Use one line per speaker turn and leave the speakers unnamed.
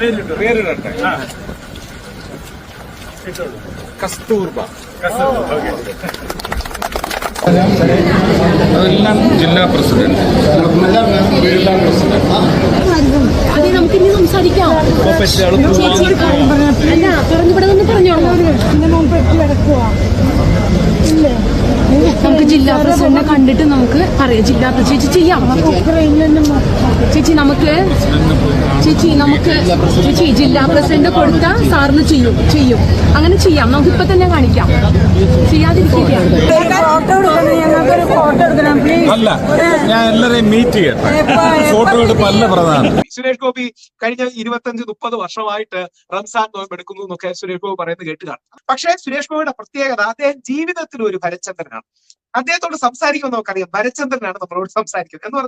പേരിടട്ടെ. പേരിടട്ടെ. കസ്തൂർബ. അതെല്ലാം ജില്ലാ പ്രസിഡന്റ്. ജില്ലാ പ്രസിഡന്റ്.
നമുക്ക് ഇനി സംസാരിക്കാം. പറഞ്ഞോ നമുക്ക് ജില്ലാ പ്രസിഡന്റിനെ കണ്ടിട്ട് നമുക്ക് അറിയാം. ജില്ലാ പ്രസിഡന്റ് ചെയ്യാം. ചേച്ചി നമുക്ക് ചേച്ചി നമുക്ക് ചേച്ചി ജില്ലാ പ്രസിഡന്റ് കൊടുത്ത സാറിന് ചെയ്യും ചെയ്യും. അങ്ങനെ ചെയ്യാം. നമുക്ക് ഇപ്പൊ തന്നെ കാണിക്കാം.
ചെയ്യാതിരിക്കുകയാണ്.
അല്ല ഞാൻ എല്ലാരെയും മീറ്റ് ചെയ്യട്ടെ. ഫോട്ടോ എടുപ്പല്ല പ്രധാനം.
സുരേഷ് ഗോപി കഴിഞ്ഞ ഇരുപത്തഞ്ച് മുപ്പത് വർഷമായിട്ട് റംസാൻ നോയമ്പ് എടുക്കുന്നു എന്നൊക്കെ സുരേഷ് ഗോപി പറയുന്നത് കേട്ടുകാണ് കാണും പക്ഷേ സുരേഷ് ഗോപിയുടെ പ്രത്യേകത അദ്ദേഹം ജീവിതത്തിൽ ഒരു ഭരചന്ദ്രനാണ് അദ്ദേഹത്തോട് സംസാരിക്കുമ്പോൾ നമുക്കറിയാം ഭരചന്ദ്രനാണ് നമ്മളോട് സംസാരിക്കുന്നത് എന്ന്